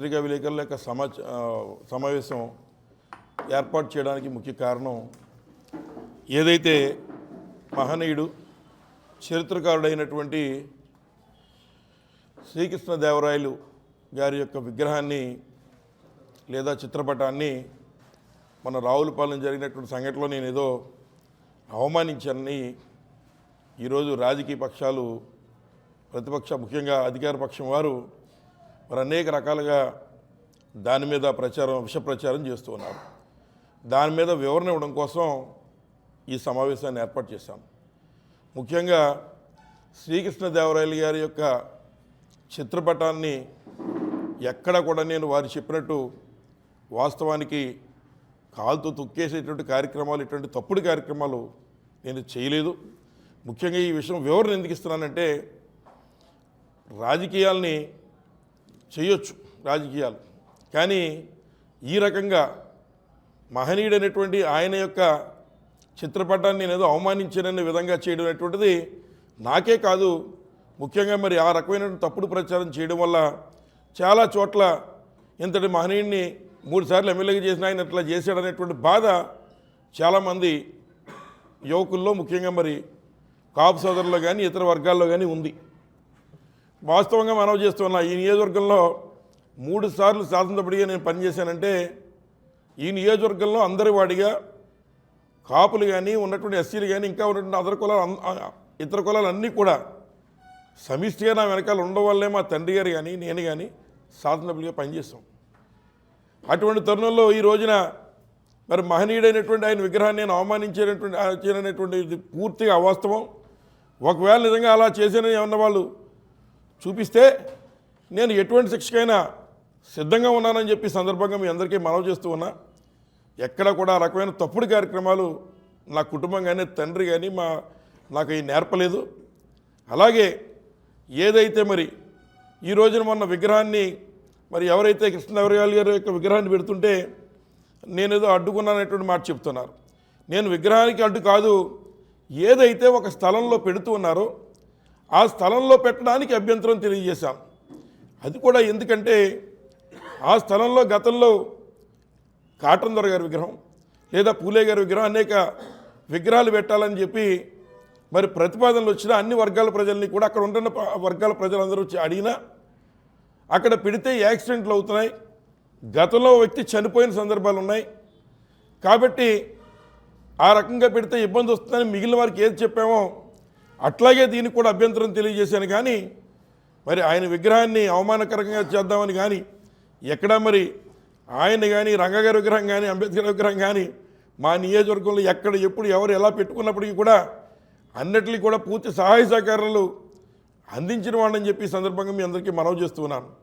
పత్రికా విలేకరుల యొక్క సమాచ సమావేశం ఏర్పాటు చేయడానికి ముఖ్య కారణం ఏదైతే మహనీయుడు చరిత్రకారుడైనటువంటి శ్రీకృష్ణదేవరాయలు గారి యొక్క విగ్రహాన్ని లేదా చిత్రపటాన్ని మన రావులపాలెం జరిగినటువంటి సంఘటనలో నేను ఏదో అవమానించానని ఈరోజు రాజకీయ పక్షాలు ప్రతిపక్ష ముఖ్యంగా అధికార పక్షం వారు మరి అనేక రకాలుగా దాని మీద ప్రచారం విష ప్రచారం చేస్తూ ఉన్నారు. దాని మీద వివరణ ఇవ్వడం కోసం ఈ సమావేశాన్ని ఏర్పాటు చేశాం. ముఖ్యంగా శ్రీకృష్ణదేవరాయలు గారి యొక్క చిత్రపటాన్ని ఎక్కడ కూడా నేను వారు చెప్పినట్టు వాస్తవానికి కాలుతో తొక్కేసేటువంటి కార్యక్రమాలు ఇటువంటి తప్పుడు కార్యక్రమాలు నేను చేయలేదు. ముఖ్యంగా ఈ విషయం వివరణ ఎందుకు ఇస్తున్నానంటే రాజకీయాల్ని చేయొచ్చు రాజకీయాలు. కానీ ఈ రకంగా మహనీయుడైనటువంటి ఆయన యొక్క చిత్రపటాన్ని నేను ఏదో అవమానించాననే విధంగా చేయడం అనేటువంటిది నాకే కాదు. ముఖ్యంగా మరి ఆ రకమైన తప్పుడు ప్రచారం చేయడం వల్ల చాలా చోట్ల ఇంతటి మహనీయుడిని మూడుసార్లు ఎమ్మెల్యేగా చేసిన ఆయన ఇట్లా చేశాడనేటువంటి బాధ చాలామంది యువకుల్లో ముఖ్యంగా మరి కాపు సోదరుల్లో కానీ ఇతర వర్గాల్లో కానీ ఉంది. వాస్తవంగా మనవి చేస్తున్నా? ఈ నియోజకవర్గంలో మూడు సార్లు శాసనసభ్యుడిగా నేను పనిచేశానంటే ఈ నియోజకవర్గంలో అందరి వాడిగా కాపులు కానీ ఉన్నటువంటి ఎస్సీలు కానీ ఇంకా ఉన్నటువంటి అదర్ కులాలు అన్- ఇతర కులాలు అన్నీ కూడా సమిష్టిగా నా వెనకాల ఉండవల్లే మా తండ్రి గారు కానీ నేను కానీ శాసనసభ్యులుగా పనిచేస్తాం. అటువంటి తరుణంలో ఈ రోజున మరి మహనీయుడైనటువంటి ఆయన విగ్రహాన్ని నేను అవమానించేటటువంటి చేయనటువంటి ఇది పూర్తిగా అవాస్తవం. ఒకవేళ నిజంగా అలా చేసిన ఏమన్న వాళ్ళు చూపిస్తే నేను ఎటువంటి శిక్షకైనా సిద్ధంగా ఉన్నానని చెప్పి సందర్భంగా మీ అందరికీ మనవి చేస్తూ ఉన్నా. ఎక్కడ కూడా ఆ రకమైన తప్పుడు కార్యక్రమాలు నా కుటుంబం కానీ తండ్రి కానీ మా నాకు ఈ నేర్పలేదు. అలాగే ఏదైతే మరి ఈ రోజున మొన్న విగ్రహాన్ని మరి ఎవరైతే కృష్ణదేవరాయలు గారి యొక్క విగ్రహాన్ని పెడుతుంటే నేనేదో అడ్డుకున్నానటువంటి మాట చెప్తున్నారు. నేను విగ్రహానికి అడ్డు కాదు ఏదైతే ఒక స్థలంలో పెడుతూ ఉన్నారో ఆ స్థలంలో పెట్టడానికి అభ్యంతరం తెలియజేశాం. అది కూడా ఎందుకంటే ఆ స్థలంలో గతంలో కాటన్ దొర గారి విగ్రహం లేదా పూలే గారి విగ్రహం అనేక విగ్రహాలు పెట్టాలని చెప్పి మరి ప్రతిపాదనలు వచ్చిన అన్ని వర్గాల ప్రజల్ని కూడా అక్కడ ఉంటున్న వర్గాల ప్రజలందరూ వచ్చి అడిగినా అక్కడ పెడితే యాక్సిడెంట్లు అవుతున్నాయి. గతంలో వ్యక్తి చనిపోయిన సందర్భాలు ఉన్నాయి. కాబట్టి ఆ రకంగా పెడితే ఇబ్బంది వస్తుందని మిగిలిన వారికి ఏది చెప్పామో అట్లాగే దీనికి కూడా అభ్యంతరం తెలియజేశాను. కానీ మరి ఆయన విగ్రహాన్ని అవమానకరంగా చేద్దామని కానీ ఎక్కడా మరి ఆయన కానీ రంగగారి విగ్రహం కానీ అంబేద్కర్ విగ్రహం కానీ మా నియోజకవర్గంలో ఎక్కడ ఎప్పుడు ఎవరు ఎలా పెట్టుకున్నప్పటికీ కూడా అన్నిటికీ కూడా పూర్తి సహాయ సహకారాలు అందించిన వాళ్ళని చెప్పి సందర్భంగా మీ అందరికీ మనవి చేస్తున్నాను